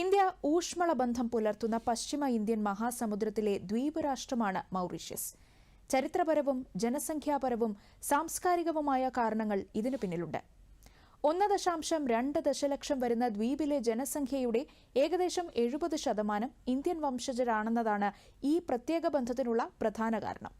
India ഊഷ്മള ബന്ധം പുലർത്തുന്ന പശ്ചിമ ഇന്ത്യൻ മഹാസമുദ്രത്തിലെ ദ്വീപ് രാഷ്ട്രമാണ് മൗറീഷ്യസ്. ചരിത്രപരവും ജനസംഖ്യാപരവും സാംസ്കാരികവുമായ കാരണങ്ങൾ ഇതിനു പിന്നിലുണ്ട്. ഒന്ന് ദശാംശം രണ്ട് ദശലക്ഷം വരുന്ന ദ്വീപിലെ ജനസംഖ്യയുടെ ഏകദേശം എഴുപത് ശതമാനം ഇന്ത്യൻ വംശജരാണെന്നതാണ് ഈ പ്രത്യേക ബന്ധത്തിനുള്ള പ്രധാന കാരണം.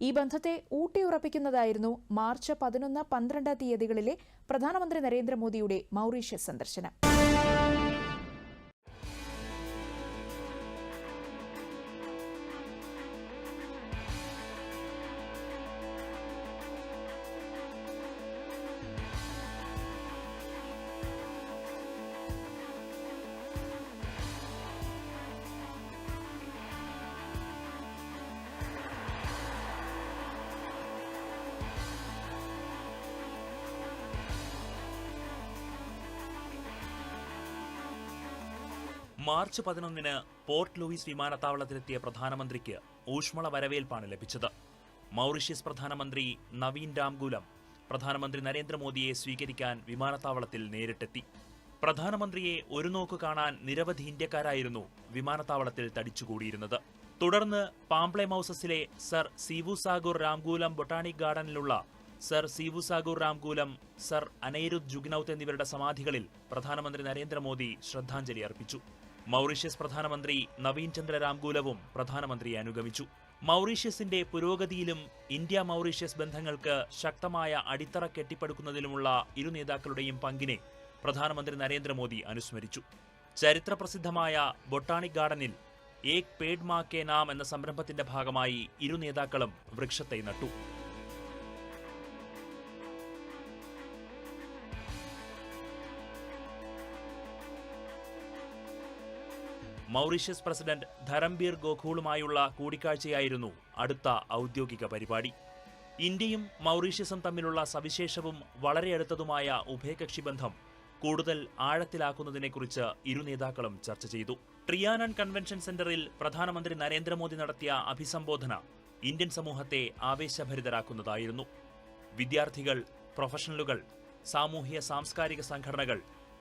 ഈ ബന്ധത്തെ ഊട്ടിയുറപ്പിക്കുന്നതായിരുന്നു മാർച്ച് പതിനൊന്ന് പന്ത്രണ്ട് തീയതികളിലെ പ്രധാനമന്ത്രി നരേന്ദ്രമോദിയുടെ മൗറീഷ്യസ് സന്ദർശനം. മാർച്ച് പതിനൊന്നിന് പോർട്ട് ലൂയിസ് വിമാനത്താവളത്തിലെത്തിയ പ്രധാനമന്ത്രിക്ക് ഊഷ്മള വരവേൽപ്പാണ് ലഭിച്ചത്. മൗറീഷ്യസ് പ്രധാനമന്ത്രി നവീൻ രാംഗുലം പ്രധാനമന്ത്രി നരേന്ദ്രമോദിയെ സ്വീകരിക്കാൻ വിമാനത്താവളത്തിൽ നേരിട്ടെത്തി. പ്രധാനമന്ത്രിയെ ഒരു നോക്ക് കാണാൻ നിരവധി ഇന്ത്യക്കാരായിരുന്നു വിമാനത്താവളത്തിൽ തടിച്ചുകൂടിയിരുന്നത്. തുടർന്ന് പാംപ്ലെ മൗസസിലെ sir Seewoosagur Ramgoolam botanic ഗാർഡനിലുള്ള sir Seewoosagur Ramgoolam sir Anerood Jugnauth എന്നിവരുടെ സമാധികളിൽ പ്രധാനമന്ത്രി നരേന്ദ്രമോദി ശ്രദ്ധാഞ്ജലി അർപ്പിച്ചു. മൗറീഷ്യസ് പ്രധാനമന്ത്രി നവീൻ ചന്ദ്ര രാംകൂലവും പ്രധാനമന്ത്രിയെ അനുഗമിച്ചു. മൗറീഷ്യസിന്റെ പുരോഗതിയിലും ഇന്ത്യ മൗറീഷ്യസ് ബന്ധങ്ങൾക്ക് ശക്തമായ അടിത്തറ കെട്ടിപ്പടുക്കുന്നതിലുമുള്ള ഇരു നേതാക്കളുടെയും പങ്കിനെ പ്രധാനമന്ത്രി നരേന്ദ്രമോദി അനുസ്മരിച്ചു. ചരിത്രപ്രസിദ്ധമായ ബൊട്ടാണിക് ഗാർഡനിൽ ഏക് പേഡ് മാ കെ നാം എന്ന സംരംഭത്തിന്റെ ഭാഗമായി ഇരു നേതാക്കളും വൃക്ഷത്തൈ നട്ടു. മൗറീഷ്യസ് പ്രസിഡന്റ് ധരംബീർ ഗോഖൂളുമായുള്ള കൂടിക്കാഴ്ചയായിരുന്നു അടുത്ത ഔദ്യോഗിക പരിപാടി. ഇന്ത്യയും മൗറീഷ്യസും തമ്മിലുള്ള സവിശേഷവും വളരെ അടുത്തതുമായ ഉഭയകക്ഷി ബന്ധം കൂടുതൽ ആഴത്തിലാക്കുന്നതിനെക്കുറിച്ച് ഇരു നേതാക്കളും ചർച്ച ചെയ്തു. ട്രിയാനൻ കൺവെൻഷൻ സെന്ററിൽ പ്രധാനമന്ത്രി നരേന്ദ്രമോദി നടത്തിയ അഭിസംബോധന ഇന്ത്യൻ സമൂഹത്തെ ആവേശഭരിതരാക്കുന്നതായിരുന്നു. വിദ്യാർത്ഥികൾ പ്രൊഫഷണലുകൾ സാമൂഹ്യ സാംസ്കാരിക സംഘടനകൾ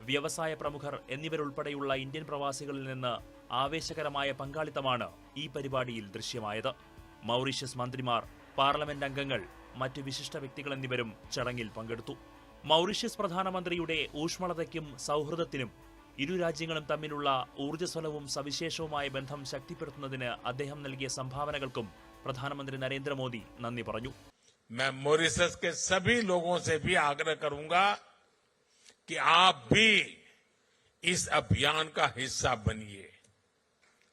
വ്യവസായ പ്രമുഖർ എന്നിവരുൾപ്പെടെയുള്ള ഇന്ത്യൻ പ്രവാസികളിൽ നിന്ന് ആവേശകരമായ പങ്കാളിത്തമാണ് ഈ പരിപാടിയിൽ ദൃശ്യമായത് മൗറീഷ്യസ് മന്ത്രിമാർ പാർലമെന്റ് അംഗങ്ങൾ മറ്റ് വിശിഷ്ട വ്യക്തികൾ എന്നിവരും ചടങ്ങിൽ പങ്കെടുത്തു മൗറീഷ്യസ് പ്രധാനമന്ത്രിയുടെ ഊഷ്മളതയ്ക്കും സൗഹൃദത്തിനും ഇരു രാജ്യങ്ങളും തമ്മിലുള്ള ഊർജ്ജസ്വലവും സവിശേഷവുമായ ബന്ധം ശക്തിപ്പെടുത്തുന്നതിന് അദ്ദേഹം നൽകിയ സംഭാവനകൾക്കും പ്രധാനമന്ത്രി നരേന്ദ്രമോദി നന്ദി പറഞ്ഞു मैं मॉरिशस के सभी लोगों से भी आग्रह करूंगा कि आप भी इस अभियान का हिस्सा बनिए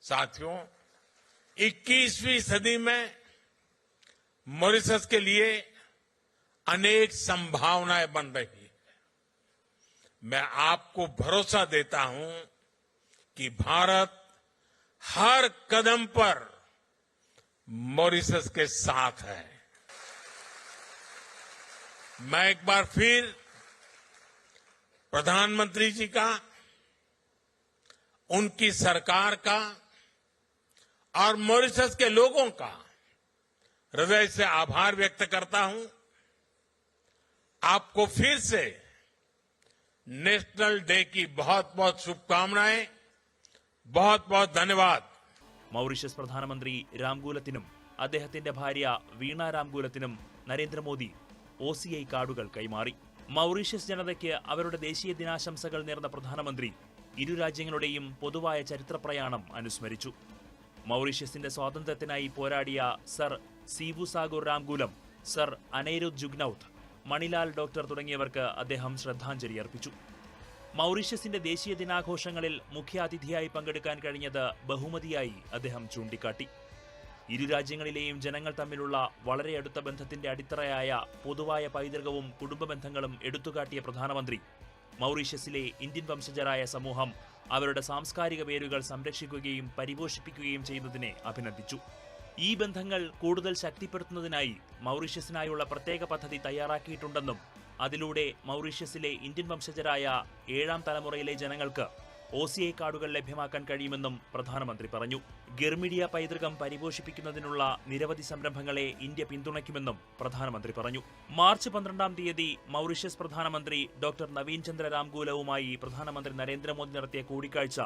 साथियों 21वीं सदी में मॉरिशस के लिए अनेक संभावनाएँ बन रही है। मैं आपको भरोसा देता हूँ कि भारत हर कदम पर मॉरिशस के साथ है। मैं एक बार फिर प्रधानमंत्री जी का, उनकी सरकार का और मॉरिशस के लोगों का हृदय से आभार व्यक्त करता हूं आपको फिर से नेशनल डे की बहुत बहुत शुभकामनाएं बहुत बहुत धन्यवाद മൗറീഷ്യസ് പ്രധാനമന്ത്രി രാംഗൂലത്തിനും അദ്ദേഹത്തിന്റെ ഭാര്യ വീണ രാംഗൂലത്തിനും നരേന്ദ്രമോദി ഒ സി ഐ കാർഡുകൾ കൈമാറി മൗറീഷ്യസ് ജനതയ്ക്ക് അവരുടെ ദേശീയ ദിനാശംസകൾ നേർന്ന പ്രധാനമന്ത്രി ഇരു രാജ്യങ്ങളുടെയും പൊതുവായ ചരിത്രപ്രയാണം അനുസ്മരിച്ചു മൗറീഷ്യസിന്റെ സ്വാതന്ത്ര്യത്തിനായി പോരാടിയ sir Seewoosagur Ramgoolam sir Anerood Jugnauth Manilal Doctor തുടങ്ങിയവർക്ക് അദ്ദേഹം ശ്രദ്ധാഞ്ജലി അർപ്പിച്ചു. മൗറീഷ്യസിന്റെ ദേശീയ ദിനാഘോഷങ്ങളിൽ മുഖ്യാതിഥിയായി പങ്കെടുക്കാൻ കഴിഞ്ഞത് ബഹുമതിയായി അദ്ദേഹം ചൂണ്ടിക്കാട്ടി. ഇരു രാജ്യങ്ങളിലെയും ജനങ്ങൾ തമ്മിലുള്ള വളരെ അടുത്ത ബന്ധത്തിന്റെ അടിത്തറയായ പൊതുവായ പൈതൃകവും കുടുംബ ബന്ധങ്ങളും എടുത്തുകാട്ടിയ പ്രധാനമന്ത്രി മൗറീഷ്യസിലെ ഇന്ത്യൻ വംശജരായ സമൂഹം അവരുടെ സാംസ്കാരിക വേരുകൾ സംരക്ഷിക്കുകയും പരിപോഷിപ്പിക്കുകയും ചെയ്യുന്നതിനെ അഭിനന്ദിച്ചു. ഈ ബന്ധങ്ങൾ കൂടുതൽ ശക്തിപ്പെടുത്തുന്നതിനായി മൗറീഷ്യസിനായുള്ള പ്രത്യേക പദ്ധതി തയ്യാറാക്കിയിട്ടുണ്ടെന്നും അതിലൂടെ മൗറീഷ്യസിലെ ഇന്ത്യൻ വംശജരായ ഏഴാം തലമുറയിലെ ജനങ്ങൾക്ക് ഒ സി ഐ കാർഡുകൾ ലഭ്യമാക്കാൻ കഴിയുമെന്നും പ്രധാനമന്ത്രി പറഞ്ഞു. ഗർമിഡിയ പൈതൃകം പരിപോഷിപ്പിക്കുന്നതിനുള്ള നിരവധി സംരംഭങ്ങളെ ഇന്ത്യ പിന്തുണയ്ക്കുമെന്നും പ്രധാനമന്ത്രി പറഞ്ഞു. മാർച്ച് പന്ത്രണ്ടാം തീയതി മൗറീഷ്യസ് പ്രധാനമന്ത്രി ഡോക്ടർ നവീൻ ചന്ദ്ര രാംഗൂലവുമായി പ്രധാനമന്ത്രി നരേന്ദ്രമോദി നടത്തിയ കൂടിക്കാഴ്ച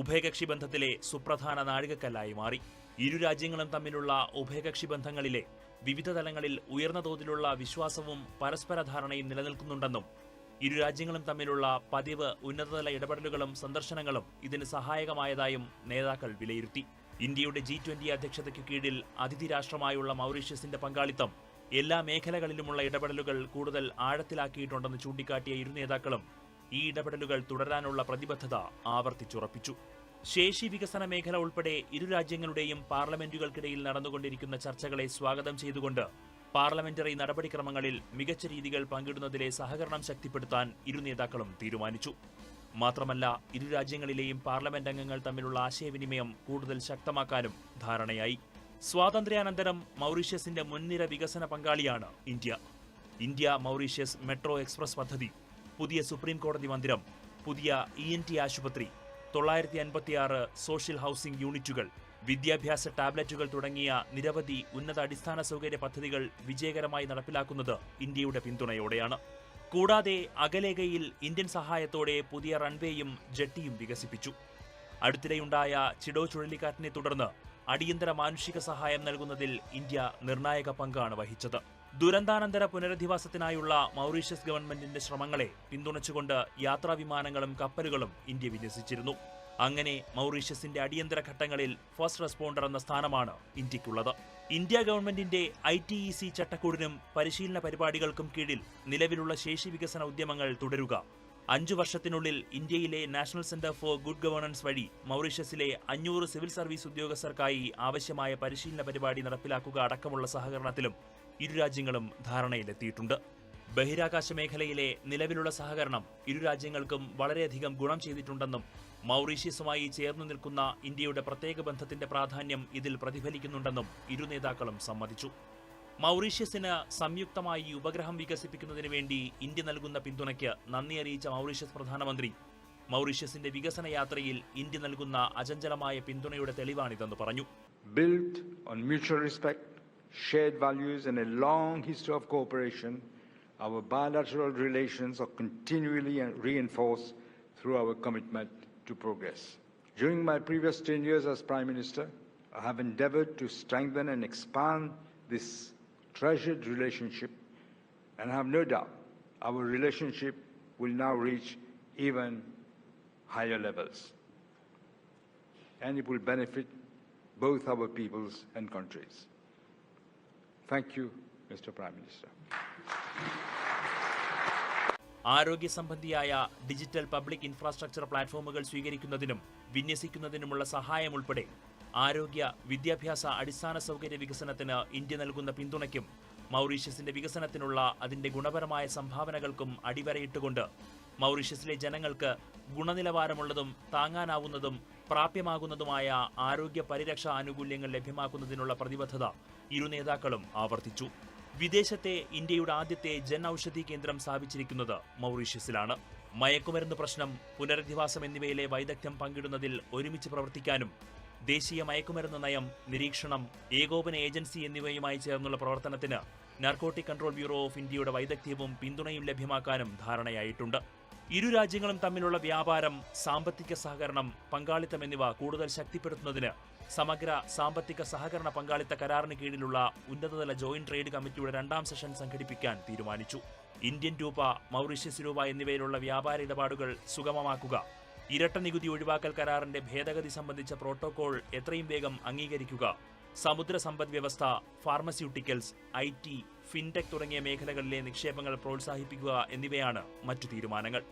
ഉഭയകക്ഷി ബന്ധത്തിലെ സുപ്രധാന നാഴികക്കല്ലായി മാറി. ഇരു രാജ്യങ്ങളും തമ്മിലുള്ള ഉഭയകക്ഷി ബന്ധങ്ങളിലെ വിവിധ തലങ്ങളിൽ ഉയർന്ന തോതിലുള്ള വിശ്വാസവും പരസ്പര ധാരണയും നിലനിൽക്കുന്നുണ്ടെന്നും ഇരു രാജ്യങ്ങളും തമ്മിലുള്ള പതിവ് ഉന്നതതല ഇടപെടലുകളും സന്ദർശനങ്ങളും ഇതിന് സഹായകമായതായും നേതാക്കൾ വിലയിരുത്തി. ഇന്ത്യയുടെ ജി ട്വന്റി അധ്യക്ഷതയ്ക്ക് കീഴിൽ അതിഥി രാഷ്ട്രമായുള്ള മൗറീഷ്യസിന്റെ പങ്കാളിത്തം എല്ലാ മേഖലകളിലുമുള്ള ഇടപെടലുകൾ കൂടുതൽ ആഴത്തിലാക്കിയിട്ടുണ്ടെന്ന് ചൂണ്ടിക്കാട്ടിയ ഇരു നേതാക്കളും ഈ ഇടപെടലുകൾ തുടരാനുള്ള പ്രതിബദ്ധത ആവർത്തിച്ചുറപ്പിച്ചു. ശേഷി വികസന മേഖല ഉൾപ്പെടെ ഇരു രാജ്യങ്ങളുടെയും പാർലമെന്റുകൾക്കിടയിൽ നടന്നുകൊണ്ടിരിക്കുന്ന ചർച്ചകളെ സ്വാഗതം ചെയ്തുകൊണ്ട് പാർലമെന്ററി നടപടിക്രമങ്ങളിൽ മികച്ച രീതികൾ പങ്കിടുന്നതിലെ സഹകരണം ശക്തിപ്പെടുത്താൻ ഇരു നേതാക്കളും തീരുമാനിച്ചു. മാത്രമല്ല ഇരു രാജ്യങ്ങളിലെയും പാർലമെന്റ് അംഗങ്ങൾ തമ്മിലുള്ള ആശയവിനിമയം കൂടുതൽ ശക്തമാക്കാനും ധാരണയായി. സ്വാതന്ത്ര്യാനന്തരം മൗറീഷ്യസിന്റെ മുൻനിര വികസന പങ്കാളിയാണ് India. India Mauritius metro express പദ്ധതി പുതിയ സുപ്രീം കോടതി മന്ദിരം പുതിയ ഇ എൻ ടി ആശുപത്രി തൊള്ളായിരത്തി അൻപത്തിയാറ് സോഷ്യൽ ഹൗസിംഗ് യൂണിറ്റുകൾ വിദ്യാഭ്യാസ ടാബ്ലറ്റുകൾ തുടങ്ങിയ നിരവധി ഉന്നത അടിസ്ഥാന സൗകര്യ പദ്ധതികൾ വിജയകരമായി നടപ്പിലാക്കുന്നത് ഇന്ത്യയുടെ പിന്തുണയോടെയാണ്. കൂടാതെ അകലേഗയിൽ ഇന്ത്യൻ സഹായത്തോടെ പുതിയ റൺവേയും ജെട്ടിയും വികസിപ്പിച്ചു. അടുത്തിടെയുണ്ടായ ചിഡോ ചുഴലിക്കാറ്റിനെ തുടർന്ന് അടിയന്തര മാനുഷിക സഹായം നൽകുന്നതിൽ ഇന്ത്യ നിർണായക പങ്കാണ് വഹിച്ചത്. ദുരന്താനന്തര പുനരധിവാസത്തിനായുള്ള മൗറീഷ്യസ് ഗവൺമെന്റിന്റെ ശ്രമങ്ങളെ പിന്തുണച്ചുകൊണ്ട് യാത്രാവിമാനങ്ങളും കപ്പലുകളും ഇന്ത്യ വിന്യസിച്ചിരുന്നു. അങ്ങനെ മൗറീഷ്യസിന്റെ അടിയന്തര ഘട്ടങ്ങളിൽ ഫസ്റ്റ് റെസ്പോണ്ടർ എന്ന സ്ഥാനമാണ് ഇന്ത്യക്കുള്ളത്. ഇന്ത്യ ഗവൺമെന്റിന്റെ ഐ ടി ഇ സി ചട്ടക്കൂടിനും പരിശീലന പരിപാടികൾക്കും കീഴിൽ നിലവിലുള്ള ശേഷി വികസന ഉദ്യമങ്ങൾ തുടരുക. അഞ്ചു വർഷത്തിനുള്ളിൽ ഇന്ത്യയിലെ national centre for good governance വഴി മൗറീഷ്യസിലെ അഞ്ഞൂറ് സിവിൽ സർവീസ് ഉദ്യോഗസ്ഥർക്കായി ആവശ്യമായ പരിശീലന പരിപാടി നടപ്പിലാക്കുക അടക്കമുള്ള സഹകരണത്തിലും ഇരു രാജ്യങ്ങളും ധാരണയിലെത്തിയിട്ടുണ്ട്. ബഹിരാകാശ മേഖലയിലെ നിലവിലുള്ള സഹകരണം ഇരു രാജ്യങ്ങൾക്കും വളരെയധികം ഗുണം ചെയ്തിട്ടുണ്ടെന്നും മൗറീഷ്യസുമായി ചേർന്നു നിൽക്കുന്ന ഇന്ത്യയുടെ പ്രത്യേക ബന്ധത്തിന്റെ പ്രാധാന്യം ഇതിൽ പ്രതിഫലിക്കുന്നുണ്ടെന്നും ഇരു നേതാക്കളും സമ്മതിച്ചു. മൗറീഷ്യസിന് സംയുക്തമായി ഉപഗ്രഹം വികസിപ്പിക്കുന്നതിന് വേണ്ടി ഇന്ത്യ നൽകുന്ന പിന്തുണയ്ക്ക് നന്ദി അറിയിച്ച മൗറീഷ്യസ് പ്രധാനമന്ത്രി. മൗറീഷ്യസിന്റെ വികസന യാത്രയിൽ ഇന്ത്യ നൽകുന്ന അചഞ്ചലമായ പിന്തുണയുടെ തെളിവാണിതെന്ന് പറഞ്ഞു. Built on mutual respect, shared values, and a long history our bilateral relations are continually reinforced through our commitment to progress. During my previous 10 years as Prime Minister, I have endeavored to strengthen and expand this treasured relationship, and I have no doubt our relationship will now reach even higher levels and it will benefit both our peoples and countries. Thank you, Mr. Prime Minister. ആരോഗ്യ സംബന്ധിയായ digital public infrastructure പ്ലാറ്റ്ഫോമുകൾ സ്വീകരിക്കുന്നതിനും വിന്യസിക്കുന്നതിനുമുള്ള സഹായം ഉൾപ്പെടെ ആരോഗ്യ വിദ്യാഭ്യാസ അടിസ്ഥാന സൗകര്യ വികസനത്തിന് ഇന്ത്യ നൽകുന്ന പിന്തുണയ്ക്കും മൗറീഷ്യസിന്റെ വികസനത്തിനുള്ള അതിന്റെ ഗുണപരമായ സംഭാവനകൾക്കും അടിവരയിട്ടുകൊണ്ട് മൗറീഷ്യസിലെ ജനങ്ങൾക്ക് ഗുണനിലവാരമുള്ളതും താങ്ങാനാവുന്നതും പ്രാപ്യമാകുന്നതുമായ ആരോഗ്യ പരിരക്ഷാ ആനുകൂല്യങ്ങൾ ലഭ്യമാക്കുന്നതിനുള്ള പ്രതിബദ്ധത ഇരു നേതാക്കളും ആവർത്തിച്ചു. വിദേശത്തെ ഇന്ത്യയുടെ ആദ്യത്തെ ജൻ ഔഷധി കേന്ദ്രം സ്ഥാപിച്ചിരിക്കുന്നത് മൗറീഷ്യസിലാണ്. മയക്കുമരുന്ന് പ്രശ്നം പുനരധിവാസം എന്നിവയിലെ വൈദഗ്ധ്യം പങ്കിടുന്നതിൽ ഒരുമിച്ച് പ്രവർത്തിക്കാനും ദേശീയ മയക്കുമരുന്ന് നയം നിരീക്ഷണം ഏകോപന ഏജൻസി എന്നിവയുമായി ചേർന്നുള്ള പ്രവർത്തനത്തിന് നാർക്കോട്ടിക് കൺട്രോൾ ബ്യൂറോ ഓഫ് ഇന്ത്യയുടെ വൈദഗ്ധ്യവും പിന്തുണയും ലഭ്യമാക്കാനും ധാരണയായിട്ടുണ്ട്. ഇരു രാജ്യങ്ങളും തമ്മിലുള്ള വ്യാപാരം സാമ്പത്തിക സഹകരണം പങ്കാളിത്തം എന്നിവ കൂടുതൽ ശക്തിപ്പെടുത്തുന്നതിന് സമഗ്ര സാമ്പത്തിക സഹകരണ പങ്കാളിത്ത കരാറിന് കീഴിലുള്ള ഉന്നതതല ജോയിന്റ് ട്രേഡ് കമ്മിറ്റിയുടെ രണ്ടാം സെഷൻ സംഘടിപ്പിക്കാൻ തീരുമാനിച്ചു. ഇന്ത്യൻ രൂപ മൗറീഷ്യസ് രൂപ എന്നിവയിലുള്ള വ്യാപാര ഇടപാടുകൾ സുഗമമാക്കുക. ഇരട്ട നികുതി ഒഴിവാക്കൽ കരാറിന്റെ ഭേദഗതി സംബന്ധിച്ച പ്രോട്ടോകോൾ എത്രയും വേഗം അംഗീകരിക്കുക. സമുദ്ര സമ്പദ് വ്യവസ്ഥ ഫാർമസ്യൂട്ടിക്കൽസ് ഐ ടി ഫിൻടെക് തുടങ്ങിയ മേഖലകളിലെ നിക്ഷേപങ്ങൾ പ്രോത്സാഹിപ്പിക്കുക എന്നിവയാണ് മറ്റു തീരുമാനങ്ങൾ.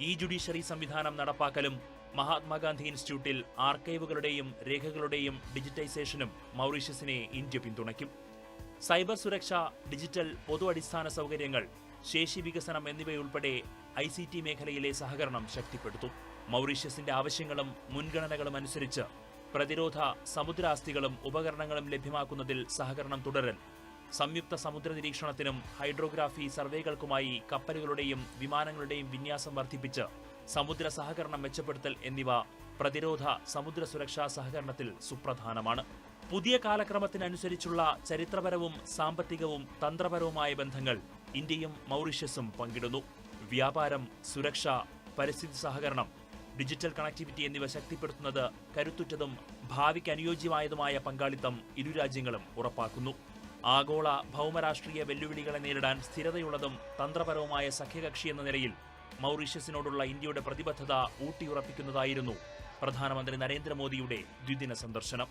ഇ ജുഡീഷ്യറി സംവിധാനം നടപ്പാക്കലും മഹാത്മാഗാന്ധി ഇൻസ്റ്റിറ്റ്യൂട്ടിൽ ആർക്കൈവുകളുടെയും രേഖകളുടെയും ഡിജിറ്റൈസേഷനും മൗറീഷ്യസിനെ ഇന്ത്യ പിന്തുണയ്ക്കും. സൈബർ സുരക്ഷ ഡിജിറ്റൽ പൊതു അടിസ്ഥാന സൗകര്യങ്ങൾ ശേഷി വികസനം എന്നിവയുൾപ്പെടെ ഐ സി ടി മേഖലയിലെ സഹകരണം ശക്തിപ്പെടുത്തും. മൗറീഷ്യസിന്റെ ആവശ്യങ്ങളും മുൻഗണനകളും അനുസരിച്ച് പ്രതിരോധ സമുദ്രാസ്തികളും ഉപകരണങ്ങളും ലഭ്യമാക്കുന്നതിൽ സഹകരണം തുടരൽ സംയുക്ത സമുദ്ര നിരീക്ഷണത്തിനും ഹൈഡ്രോഗ്രാഫി സർവേകൾക്കുമായി കപ്പലുകളുടെയും വിമാനങ്ങളുടെയും വിന്യാസം വർദ്ധിപ്പിച്ച് സമുദ്ര സഹകരണം മെച്ചപ്പെടുത്തൽ എന്നിവ പ്രതിരോധ സമുദ്ര സുരക്ഷാ സഹകരണത്തിൽ സുപ്രധാനമാണ്. പുതിയ കാലക്രമത്തിനനുസരിച്ചുള്ള ചരിത്രപരവും സാമ്പത്തികവും തന്ത്രപരവുമായ ബന്ധങ്ങൾ ഇന്ത്യയും മൗറീഷ്യസും പങ്കിടുന്നു. വ്യാപാരം സുരക്ഷ പരിസ്ഥിതി സഹകരണം ഡിജിറ്റൽ കണക്ടിവിറ്റി എന്നിവ ശക്തിപ്പെടുത്തുന്നത് കരുത്തുറ്റതും ഭാവിക്ക് അനുയോജ്യമായതുമായ പങ്കാളിത്തം ഇരു രാജ്യങ്ങളും ഉറപ്പാക്കുന്നു. ആഗോള ഭൗമരാഷ്ട്രീയ വെല്ലുവിളികളെ നേരിടാൻ സ്ഥിരതയുള്ളതും തന്ത്രപരവുമായ സഖ്യകക്ഷി എന്ന നിലയിൽ മൗറീഷ്യസിനോടുള്ള ഇന്ത്യയുടെ പ്രതിബദ്ധത ഊട്ടിയുറപ്പിക്കുന്നതായിരുന്നു പ്രധാനമന്ത്രി നരേന്ദ്രമോദിയുടെ ദ്വിദിന സന്ദർശനം.